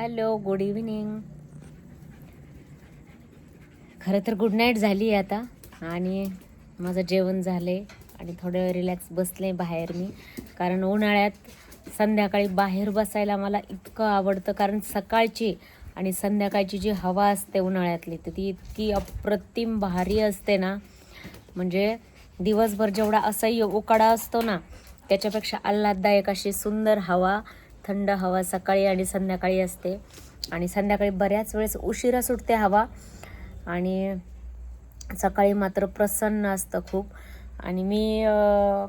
Hello good evening खरं तर good night झाली आहे आता. आणि माझं जेवण झाले आणि थोडं रिलॅक्स बसले बाहेर मी. कारण उन्हाळ्यात संध्याकाळी बाहेर बसायला मला इतकं आवडतं. कारण सकाळची आणि संध्याकाळची जी हवा असते उन्हाळ्यातली तर ती इतकी अप्रतिम भारी असते ना. म्हणजे दिवसभर जेवढा असह्य उकाडा असतो ना त्याच्यापेक्षा आल्हाददायक अशी सुंदर हवा थंड हवा सकाळी आणि संध्याकाळी असते. आणि संध्याकाळी बऱ्याच वेळेस उशिरा सुटते हवा. आणि सकाळी मात्र प्रसन्न असतं खूप. आणि मी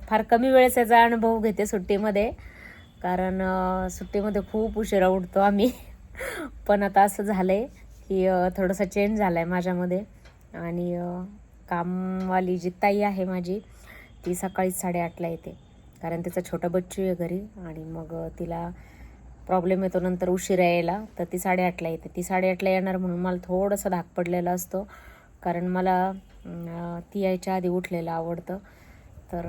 फार कमी वेळेस याचा अनुभव घेते सुट्टीमध्ये. कारण सुट्टीमध्ये खूप उशिरा उठतो आम्ही. पण आता असं झालं आहे की थोडंसं चेंज झालं आहे माझ्यामध्ये. आणि कामवाली जी ताई आहे माझी ती सकाळी साडेआठला येते. कारण तिचं छोटं बच्चू आहे घरी आणि मग तिला प्रॉब्लेम येतो नंतर उशिरा यायला. तर ती साडेआठला येते. ती साडेआठला येणार म्हणून मला थोडंसं धाक पडलेला असतो. कारण मला ती यायच्या आधी उठलेलं आवडतं. तर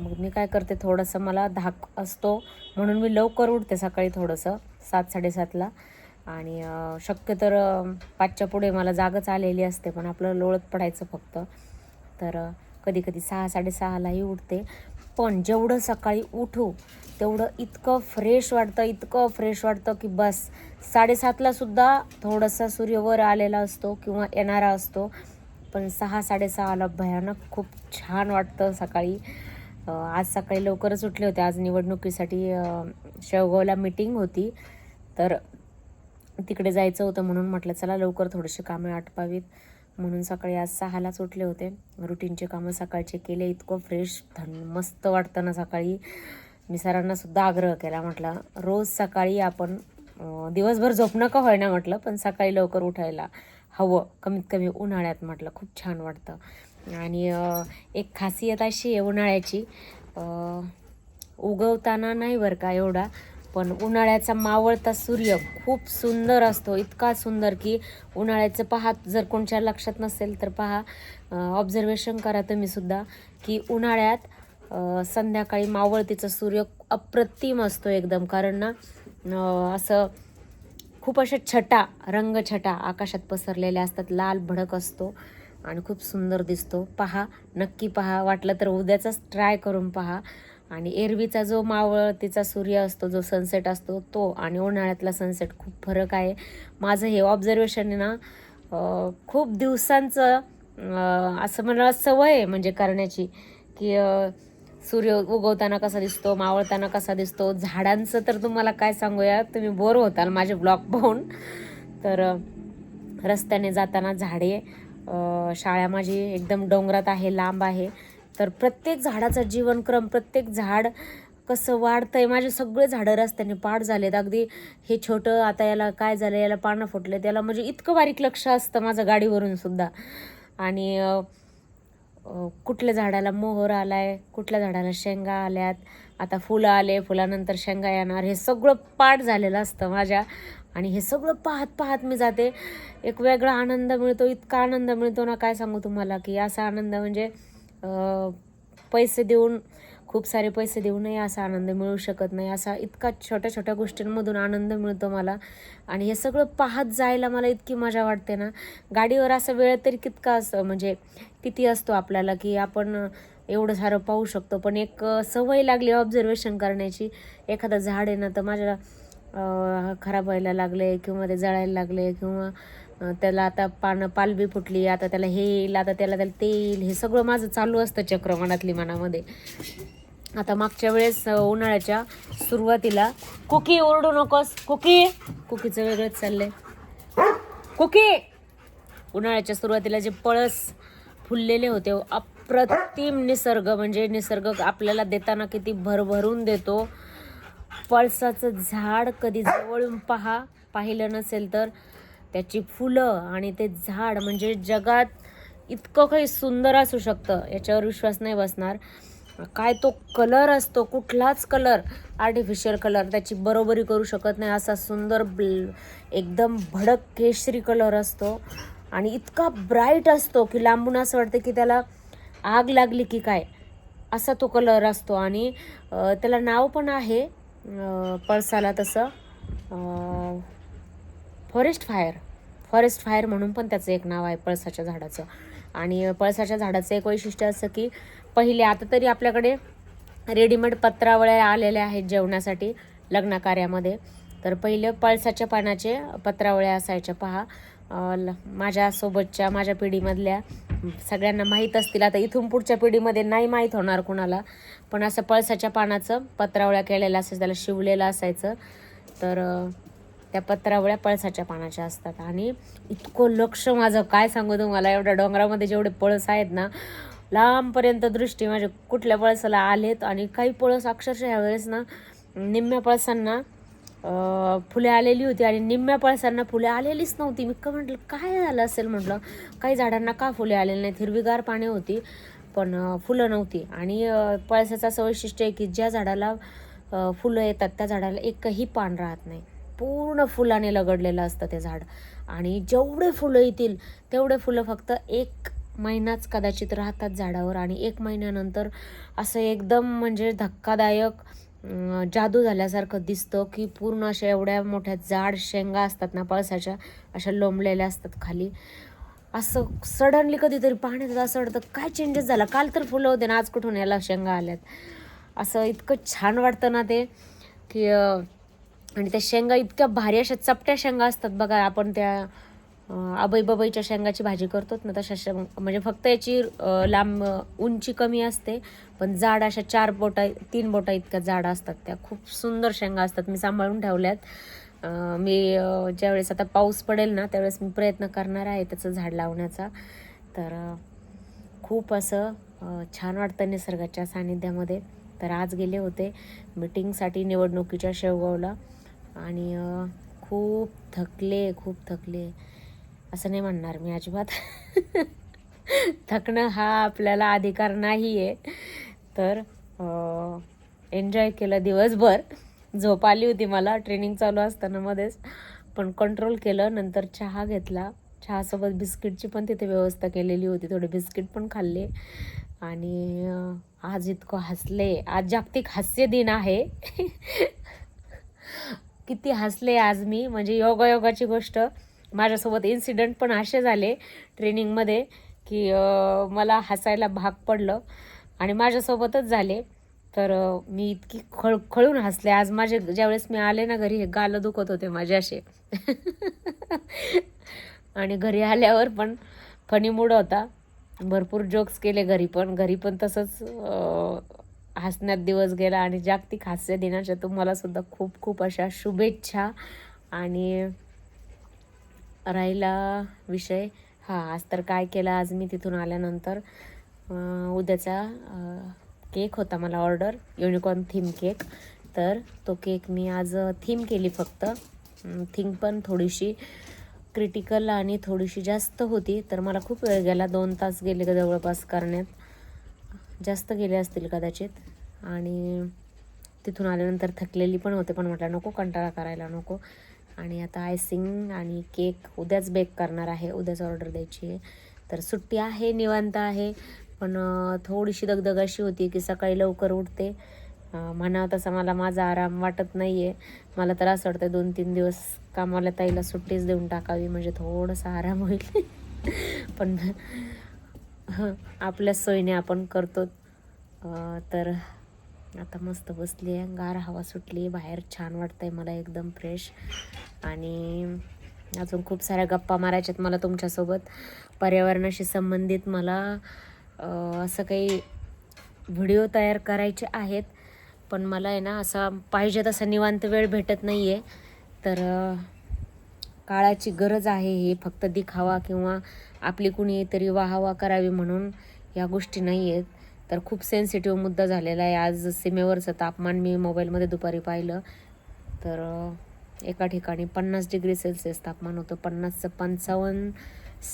मग मी काय करते थोडंसं मला धाक असतो म्हणून मी लवकर उठते सकाळी थोडंसं सात साडेसातला. आणि शक्य तर पाचच्या पुढे मला जागच आलेली असते पण आपलं लोळत पडायचं फक्त. तर कधी कधी सहा साडेसहालाही उठते. पण जेवढं सकाळी उठू तेवढं इतकं फ्रेश वाटतं इतकं फ्रेश वाटतं की बस. साडेसातला सुद्धा थोडासा सूर्य वर आलेला असतो किंवा येणारा असतो. पण सहा साडेसहाला भयानक खूप छान वाटतं सकाळी. आज सकाळी लवकरच उठले होते. आज निवडणुकीसाठी शेवगावला मीटिंग होती. तर तिकडे जायचं होतं म्हणून म्हटलं चला लवकर थोडेसे कामे आटपावीत. म्हणून सकाळी आज सहालाच उठले होते. रुटीनचे कामं सकाळचे केले इतकं फ्रेश थंड मस्त वाटतं ना सकाळी मी सरांनासुद्धा आग्रह केला. म्हटलं रोज सकाळी आपण दिवसभर झोपणं का होईना म्हटलं पण सकाळी लवकर उठायला हवं. कमीत कमी उन्हाळ्यात म्हटलं खूप छान वाटतं. आणि एक खासियत अशी आहे उन्हाळ्याची उगवताना नाही बरं का एवढा पण उन्हाळ्याचा मावळता सूर्य खूप सुंदर असतो इतका सुंदर की उन्हाळ्याचं पहा जर कोणच्या लक्षात नसेल तर पहा ऑब्झर्वेशन करा तुम्हीसुद्धा की उन्हाळ्यात संध्याकाळी मावळतीचा सूर्य अप्रतिम असतो एकदम. कारण ना असं खूप अशा छटा रंगछटा आकाशात पसरलेल्या असतात लाल भडक असतो आणि खूप सुंदर दिसतो. पहा नक्की पहा वाटलं तर उद्याचाच ट्राय करून पहा. आणि एरवीचा जो मावळतीचा सूर्य असतो जो सनसेट असतो तो आणि उन्हाळ्यातला सनसेट खूप फरक आहे. माझं हे ऑब्झर्वेशन आहे ना खूप दिवसांचं असं मला सवय आहे म्हणजे करण्याची की सूर्य उगवताना कसा दिसतो मावळताना कसा दिसतो झाडांचं तर तुम्हाला काय सांगूया तुम्ही बोर होताल माझे ब्लॉग पाहून. तर रस्त्याने जाताना झाडे शाळा माझी एकदम डोंगरात आहे लांब आहे. तर प्रत्येक झाडाचा जीवनक्रम प्रत्येक झाड कसं वाढतं आहे माझे सगळे झाडं रस्त्याने पाठ झालेत. अगदी हे छोटं आता याला काय झालं याला पानं फुटले त्याला म्हणजे इतकं बारीक लक्ष असतं माझं गाडीवरून सुद्धा. आणि कुठल्या झाडाला मोहर आलाय कुठल्या झाडाला शेंगा आल्यात आता फुलं आले फुलानंतर शेंगा येणार हे सगळं पाठ झालेलं असतं माझ्या. आणि हे सगळं पाहत पाहत मी जाते. एक वेगळा आनंद मिळतो इतका आनंद मिळतो ना काय सांगू तुम्हाला की असा आनंद म्हणजे पैसे देऊन खूप सारे पैसे देऊनही असा आनंद मिळू शकत नाही. असा इतका छोट्या छोट्या गोष्टींमधून आनंद मिळतो मला. आणि हे सगळं पाहत जायला मला इतकी मजा वाटते ना. गाडीवर असा वेळ तरी कितका असं म्हणजे किती असतो आपल्याला की आपण एवढं सारं पाहू शकतो. पण एक सवय लागली ऑब्झर्वेशन करण्याची. एखादं झाड आहे ना तर माझ्या खराब व्हायला लागले किंवा ते जळायला लागले किंवा त्याला आता पानं पालबी फुटली आता त्याला हे येईल आता त्याला त्याला ते येईल हे सगळं माझं चालू असतं चक्र मनातली मनामध्ये. आता मागच्या वेळेस उन्हाळ्याच्या सुरुवातीला कुकी ओरडू नकोस कुकी! कुकीचं वेगळंच चाललंय. कुकी! उन्हाळ्याच्या सुरुवातीला जे पळस फुललेले होते हो, अप्रतिम निसर्ग म्हणजे निसर्ग आपल्याला देताना किती भरभरून देतो. पळसाचं झाड कधी जवळून पहा पाहिलं नसेल तर त्याची फुलं आणि ते झाड म्हणजे जगात इतकं काही सुंदर असू शकतं याच्यावर विश्वास नाही बसणार. काय तो कलर असतो कुठलाच कलर आर्टिफिशियल कलर त्याची बरोबरी करू शकत नाही. असा सुंदर ब्ल एकदम भडक केशरी कलर असतो आणि इतका ब्राईट असतो की लांबून असं वाटतं की त्याला आग लागली की काय असा तो कलर असतो. आणि त्याला नाव पण आहे पळसाला तसं. Forest fire. फॉरेस्ट फायर म्हणून पण त्याचं एक नाव आहे पळसाच्या झाडाचं. आणि पळसाच्या झाडाचं एक वैशिष्ट्य असं की पहिले आता तरी आपल्याकडे रेडीमेड पत्रावळ्या आलेल्या आहेत जेवणासाठी लग्न कार्यामध्ये तर पहिले पळसाच्या पानाचे पत्रावळ्या असायच्या. पहा ल- माझ्यासोबतच्या माझ्या पिढीमधल्या सगळ्यांना माहीत असतील. आता इथून पुढच्या पिढीमध्ये नाही माहीत होणार कुणाला. पण असं पळसाच्या पानाचं पत्रावळ्या केलेलं असायचं त्याला शिवलेलं असायचं. तर त्या पत्रावळ्या पळसाच्या पानाच्या असतात. आणि इतकं लक्ष माझं काय सांगू तुम्हाला? एवढ्या डोंगरामध्ये जेवढे पळस आहेत ना लांबपर्यंत दृष्टी माझ्या कुठल्या पळसाला आलेत? आणि काही पळस अक्षरशः ह्यावेळेस ना निम्म्या पळसांना फुले आलेली होती. आणि निम्म्या पळसांना फुले आलेलीच नव्हती. मी का म्हटलं काय झालं असेल? म्हटलं काही झाडांना का फुले आलेली नाहीत? हिरवीगार पाने होती पण फुलं नव्हती. आणि पळसाचं असं वैशिष्ट्य आहे की ज्या झाडाला फुलं येतात त्या झाडाला एकही पान राहत नाही. पूर्ण फुलाने लगडलेलं असतं ते झाड. आणि जेवढे फुलं येतील तेवढे फुलं फक्त एक महिनाच कदाचित राहतात झाडावर आणि एक महिन्यानंतर असं एकदम म्हणजे धक्कादायक जादू झाल्यासारखं दिसतं की पूर्ण अशा एवढ्या मोठ्या जाड शेंगा असतात ना पळसाच्या अशा लोंबलेल्या असतात खाली. असं सडनली कधीतरी पाहण्यात असं वाटतं काय चेंजेस झाला? काल तर फुलं होते ना आज कुठून याला शेंगा आल्यात? असं इतकं छान वाटतं ना ते की आणि त्या शेंगा इतक्या भारी अशा चपट्या शेंगा असतात बघा आपण त्या आबई बबईच्या शेंगाची भाजी करतोच ना तशा शेंग म्हणजे फक्त याची लांब उंची कमी असते पण जाड अशा चार बोटा तीन बोटा इतक्या जाड असतात त्या. खूप सुंदर शेंगा असतात मी सांभाळून ठेवल्यात. मी ज्यावेळेस आता पाऊस पडेल ना त्यावेळेस मी प्रयत्न करणार आहे त्याचं झाड लावण्याचा. तर खूप असं छान वाटतं निसर्गाच्या सानिध्यामध्ये. तर आज गेले होते मिटिंगसाठी निवडणुकीच्या शेवगावला. आणि खूप थकले खूप थकले. असं नाही म्हणणार मी अजिबात. थकणं हा आपल्याला अधिकार नाही आहे तर एन्जॉय केलं दिवसभर. झोप आली होती मला ट्रेनिंग चालू असताना मध्येच. पण कंट्रोल केलं नंतर चहा घेतला. चहासोबत बिस्किटची पण तिथे व्यवस्था केलेली होती. थोडे बिस्किट पण खाल्ले. आणि आज इतकं हसले. आज जागतिक हास्य दिन आहे. किती हसले आज मी. म्हणजे योगायोगाची गोष्ट. माझ्यासोबत इन्सिडेंट पण असे झाले ट्रेनिंगमध्ये की मला हसायला भाग पडलं आणि माझ्यासोबतच झाले. तर मी इतकी खळ खळून हसले. आज माझे ज्यावेळेस मी आले ना घरी हे गालं दुखत होते माझे असे. आणि घरी आल्यावर पण फनी मूड होता. भरपूर जोक्स केले घरी पण. घरी पण तसंच हसण्यात दिवस गेला आणि जागतिक हास्य दिनाच्या तुम्हाला सुद्धा खूप खूप अशा शुभेच्छा. आणि राहिला विषय. हा आज तर काय केलं? आज मी तिथून आल्यानंतर उद्याचा केक होता मला ऑर्डर युनिकॉर्न थीम केक. तर तो केक मी आज थीम केली फक्त. थीम पण थोडीशी क्रिटिकल आणि थोडीशी जास्त होती. तर मला खूप वेळ गेला दोन तास गेले जवळपास करण्यात. जास्त गेले असतील कदाचित. आणि तिथून आल्यानंतर थकलेली पण होते पण म्हटलं नको कंटाळा करायला नको. आणि आता आयसिंग आणि केक उद्याच बेक करणार आहे उद्याच ऑर्डर द्यायची आहे. तर सुट्टी आहे निवांत आहे. पण थोडीशी दगदग अशी होती की सकाळी लवकर उठते. म्हणावं तसं मला माझा आराम वाटत नाही आहे मला तर असं वाटतं दोन तीन दिवस कामाला ताईला सुट्टीच देऊन टाकावी म्हणजे थोडंसं आराम होईल. पण आपल्या सोयीने आपण करतो. तर आता मस्त बसली आहे गार हवा सुटली बाहेर छान वाटतंय मला एकदम फ्रेश आणि अजून खूप साऱ्या गप्पा मारायच्यात मला तुमच्यासोबत. पर्यावरणाशी संबंधित मला असं काही व्हिडिओ तयार करायचे आहेत. पण मला आहे ना असा पाहिजे तसा निवांत वेळ भेटत नाही आहे तर काळाची गरज आहे हे फक्त दिखावा किंवा आपली कुणी तरी वाहवा करावी म्हणून या गोष्टी नाही आहेत तर खूप सेन्सिटिव्ह मुद्दा झालेला आहे. आज सीमेवरचं तापमान मी मोबाईलमध्ये दुपारी पाहिलं. तर एका ठिकाणी पन्नास डिग्री सेल्सिअस तापमान होतं. पन्नासचं पंचावन्न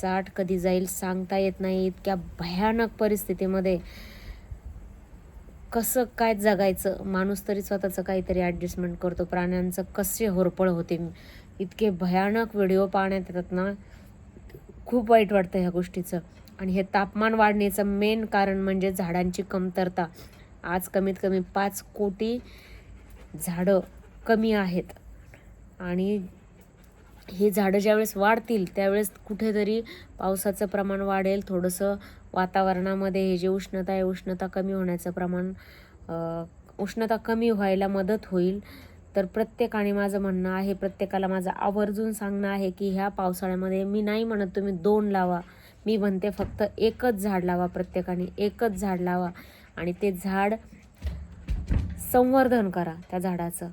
साठ कधी जाईल सांगता येत नाही. इतक्या भयानक परिस्थितीमध्ये कसं काय जगायचं? माणूस तरी स्वतःचं काहीतरी ॲडजस्टमेंट करतो. प्राण्यांचं कसे होरपळ होते? इतके भयानक व्हिडिओ पाहण्यात येतात ना खूप वाईट वाटतं ह्या गोष्टीचं. आणि हे तापमान वाढण्याचं मेन कारण म्हणजे झाडांची कमतरता. आज कमीत कमी पाच कोटी झाडं कमी आहेत. आणि हे झाडं ज्यावेळेस वाढतील त्यावेळेस कुठेतरी पावसाचं प्रमाण वाढेल. थोडंसं वातावरणामध्ये हे जे उष्णता आहे उष्णता कमी होण्याचं प्रमाण उष्णता कमी व्हायला मदत होईल. तर प्रत्येकाने माझं म्हणणं आहे प्रत्येकाला माझं आवर्जून सांगणं आहे की ह्या पावसाळ्यामध्ये मी नाही म्हणत तुम्ही दोन लावा. मी म्हणते फक्त एकच झाड लावा प्रत्येकाने एकच झाड लावा. आणि ते झाड संवर्धन करा त्या झाडाचं.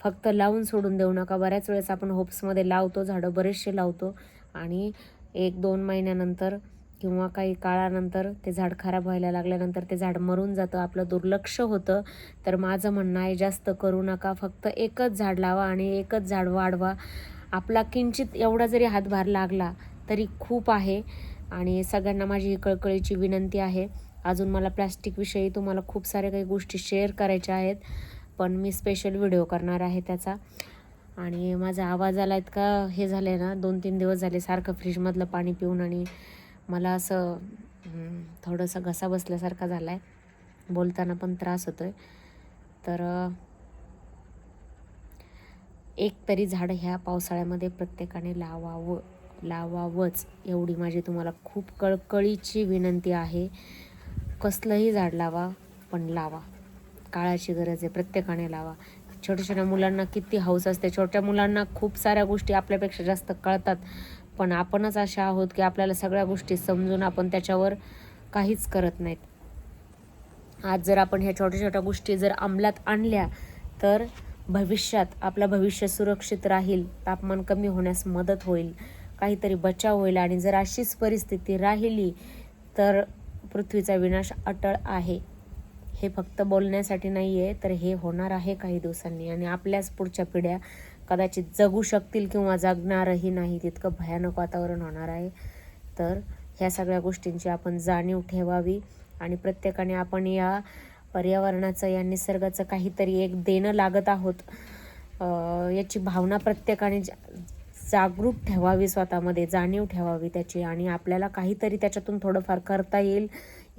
फक्त लावून सोडून देऊ नका. बऱ्याच वेळेस आपण होप्समध्ये लावतो झाडं बरेचसे लावतो. आणि एक दोन महिन्यानंतर किंवा काही काळानंतर ते झाड खराब व्हायला लागल्यानंतर ते झाड मरून जातं आपलं दुर्लक्ष होतं. तर माझं म्हणणं आहे जास्त करू नका. फक्त एकच झाड लावा आणि एकच झाड वाढवा. आपला किंचित एवढा जरी हातभार लागला तरी खूप आहे. आणि सगळ्यांना माझी ही कळकळीची विनंती आहे. अजून मला प्लॅस्टिकविषयी तुम्हाला खूप साऱ्या काही गोष्टी शेअर करायच्या आहेत पण मी स्पेशल व्हिडिओ करणार आहे त्याचा. आणि माझा आवाज आला इतका हे झालं आहे ना दोन तीन दिवस झाले सारखं फ्रीजमधलं पाणी पिऊन आणि मला असं थोडंसं घसा बसल्यासारखा झाला आहे बोलताना पण त्रास होतो आहे तर एक तरी झाड ह्या पावसाळ्यामध्ये प्रत्येकाने लावावं लावावंच एवढी माझी तुम्हाला खूप कळकळीची विनंती आहे. कसलंही झाड लावा पण लावा. काळाची गरज आहे प्रत्येकाने लावा. छोट्या छोट्या मुलांना किती हौस असते छोट्या मुलांना खूप साऱ्या गोष्टी आपल्यापेक्षा जास्त कळतात. पण आपणच अशा आहोत की आपल्याला सगळ्या गोष्टी समजून आपण त्याच्यावर काहीच करत नाहीत. आज जर आपण ह्या छोट्या छोट्या गोष्टी जर अंमलात आणल्या तर भविष्यात आपलं भविष्य सुरक्षित राहील तापमान कमी होण्यास मदत होईल काहीतरी बचाव होईल आणि जर अशीच परिस्थिती राहिली तर पृथ्वीचा विनाश अटळ आहे. हे फक्त बोलण्यासाठी नाही आहे तर हे होणार आहे काही दिवसांनी. आणि आपल्याच पुढच्या पिढ्या कदाचित जगू शकतील किंवा जगणारही नाही तितकं भयानक वातावरण होणार आहे. तर ह्या सगळ्या गोष्टींची आपण जाणीव ठेवावी आणि प्रत्येकाने आपण या पर्यावरणाचं या निसर्गाचं काहीतरी एक देणं लागत आहोत याची भावना प्रत्येकाने जा- जागरूक ठेवावी स्वतःमध्ये जाणीव ठेवावी त्याची आणि आपल्याला काहीतरी त्याच्यातून थोडंफार करता येईल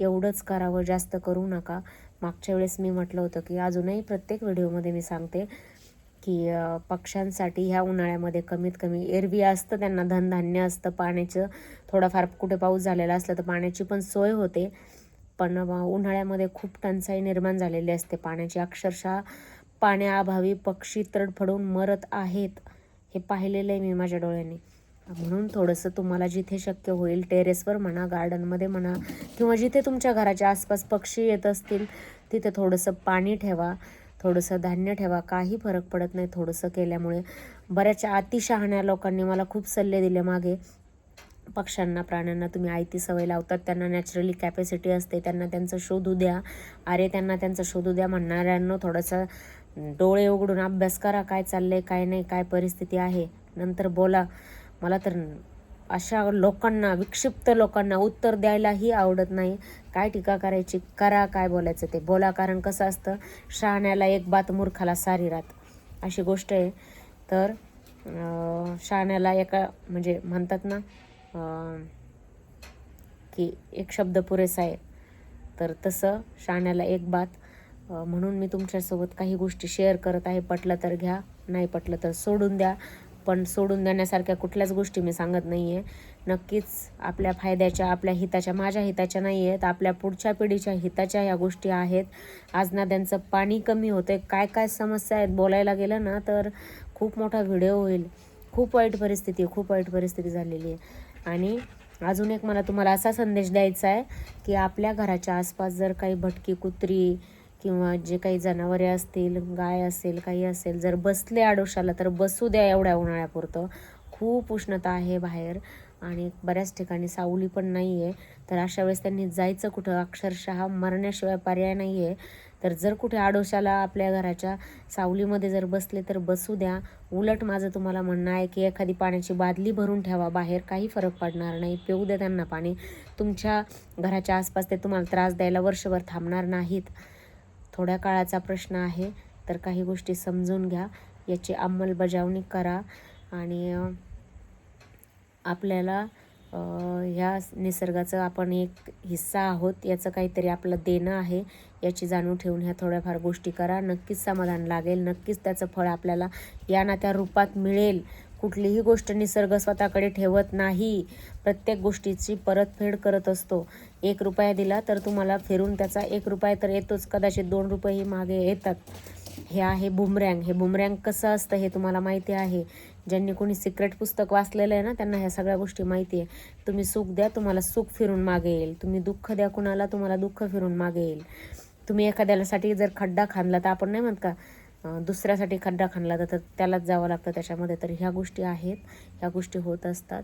एवढंच करावं जास्त करू नका. मागच्या वेळेस मी म्हटलं होतं की अजूनही प्रत्येक व्हिडिओमध्ये मी सांगते की पक्ष्यांसाठी ह्या उन्हाळ्यामध्ये कमीत कमी एरवी असतं त्यांना धनधान्य असतं पाण्याचं थोडाफार कुठे पाऊस झालेला असला तर पाण्याची पण सोय होते. पण उन्हाळ्यामध्ये खूप टंचाई निर्माण झालेली असते. पाण्याची अक्षरशः पाण्याअभावी पक्षी तडफडून मरत आहेत हे पाहिलेलं आहे मी माझ्या डोळ्यांनी. म्हणून थोडंसं तुम्हाला जिथे शक्य होईल टेरेसवर म्हणा गार्डनमध्ये म्हणा किंवा जिथे तुमच्या घराच्या आसपास पक्षी येत असतील तिथे थोडंसं पाणी ठेवा. थोडंसं धान्य ठेवा काही फरक पडत नाही थोडंसं केल्यामुळे. बऱ्याचशा अतिशहाण्या लोकांनी मला खूप सल्ले दिले मागे. पक्ष्यांना प्राण्यांना तुम्ही आयती सवय लावतात त्यांना नॅचरली कॅपॅसिटी असते त्यांना त्यांचं शोधू द्या. अरे त्यांना त्यांचं शोधू द्या म्हणणाऱ्यांनो थोडंसं डोळे उघडून अभ्यास करा काय चाललंय काय नाही काय परिस्थिती आहे. नंतर बोला. मला तर अशा लोकांना विक्षिप्त लोकांना उत्तर द्यायलाही आवडत नाही. काय टीका करायची? करा काय बोलायचं ते? बोला कारण कसं असतं शहाण्याला एक बात मूर्खाला सारी रात अशी गोष्ट आहे. तर शहाण्याला एका म्हणजे म्हणतात ना की एक शब्द पुरेसा आहे. तर तसं शहाण्याला एक बात म्हणून मी तुमच्यासोबत काही गोष्टी शेअर करत आहे. पटलं तर घ्या नाही पटलं तर सोडून द्या. पण सोडून देण्यासारख्या कुठल्याच गोष्टी मी सांगत नाही आहे नक्कीच आपल्या फायद्याच्या आपल्या हिताच्या माझ्या हिताच्या नाही आहेत आपल्या पुढच्या पिढीच्या हिताच्या ह्या गोष्टी आहेत. आज नद्यांचं पाणी कमी होतं आहे काय काय समस्या आहेत बोलायला गेलं ना तर खूप मोठा व्हिडिओ होईल. खूप वाईट परिस्थिती आहे. खूप वाईट परिस्थिती झालेली आहे. आणि अजून एक मला तुम्हाला असा संदेश द्यायचा आहे की आपल्या घराच्या आसपास जर काही भटकी कुत्री किंवा जे काही जनावरे असतील गाय असेल काही असेल जर बसले आडोशाला तर बसू द्या एवढ्या उन्हाळ्यापुरतं. खूप उष्णता आहे बाहेर आणि बऱ्याच ठिकाणी सावली पण नाही आहे तर अशा वेळेस त्यांनी जायचं कुठं? अक्षरशः मरण्याशिवाय पर्याय नाही आहे तर जर कुठे आडोशाला आपल्या घराच्या सावलीमध्ये जर बसले तर बसू द्या. उलट माझं तुम्हाला म्हणणं आहे की एखादी पाण्याची बादली भरून ठेवा. बाहेर काही फरक पडणार नाही. पिऊ द्या त्यांना पाणी. तुमच्या घराच्या आसपास ते तुम्हाला त्रास द्यायला वर्षभर थांबणार नाहीत. थोड्या काळाचा प्रश्न आहे तर काही गोष्टी समजून घ्या. याची अंमलबजावणी करा आणि आपल्याला ह्या निसर्गाचं आपण एक हिस्सा आहोत याचं काहीतरी आपलं देणं आहे याची जाणीव ठेवून ह्या थोड्याफार गोष्टी करा. नक्कीच समाधान लागेल नक्कीच त्याचं फळ आपल्याला या ना त्या रूपात मिळेल. कुठलीही गोष्ट निसर्ग स्वतःकडे ठेवत नाही. प्रत्येक गोष्टीची परतफेड करत असतो. एक रुपया दिला तर तुम्हाला फिरून त्याचा एक रुपया तर येतोच. कदाचित दोन रुपयेही मागे येतात. हे आहे बुमरँग. हे बुमरँग कसं असतं हे तुम्हाला माहिती आहे. ज्यांनी कोणी सिक्रेट पुस्तक वाचलेलं आहे ना त्यांना ह्या सगळ्या गोष्टी माहिती आहे. तुम्ही सुख द्या तुम्हाला सुख फिरून मागे येईल. तुम्ही दुःख द्या कुणाला तुम्हाला दुःख फिरून मागे येईल. तुम्ही एखाद्यासाठी जर खड्डा खांदला तर आपण नाही म्हणत का दुसऱ्यासाठी खड्डा खाणला तर त्यालाच जावं लागतं त्याच्यामध्ये. तर ह्या गोष्टी आहेत ह्या गोष्टी होत असतात.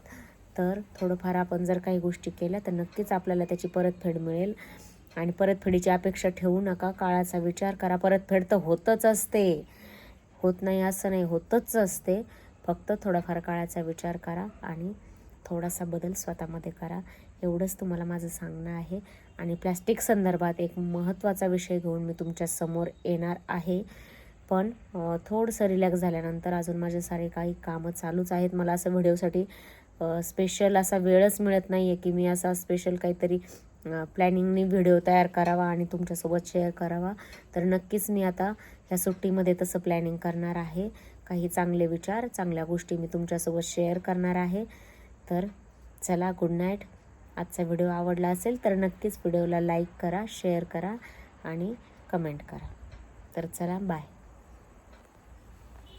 तर थोडंफार आपण जर काही गोष्टी केल्या तर नक्कीच आपल्याला त्याची परतफेड मिळेल. आणि परतफेडीची अपेक्षा ठेवू नका. काळाचा विचार करा. परतफेड तर होतच असते. होत नाही असं नाही होतच असते. फक्त थोडाफार काळाचा विचार करा आणि थोडासा बदल स्वतःमध्ये करा. एवढंच तुम्हाला माझं सांगणं आहे. आणि प्लॅस्टिक संदर्भात एक महत्त्वाचा विषय घेऊन मी तुमच्यासमोर येणार आहे. पण थोडंसं रिलॅक्स झाल्यानंतर अजून माझे सारे काही कामं चालूच आहेत. मला असं व्हिडिओसाठी स्पेशल असा वेळच मिळत नाही आहे की मी असा स्पेशल काहीतरी प्लॅनिंगने व्हिडिओ तयार करावा आणि तुमच्यासोबत शेअर करावा. तर नक्कीच मी आता ह्या सुट्टीमध्ये तसं प्लॅनिंग करणार आहे. काही चांगले विचार चांगल्या गोष्टी मी तुमच्यासोबत शेअर करणार आहे. तर चला गुड नाईट आजचा व्हिडिओ आवडला असेल तर नक्कीच व्हिडिओला लाईक करा शेअर करा आणि कमेंट करा. तर चला बाय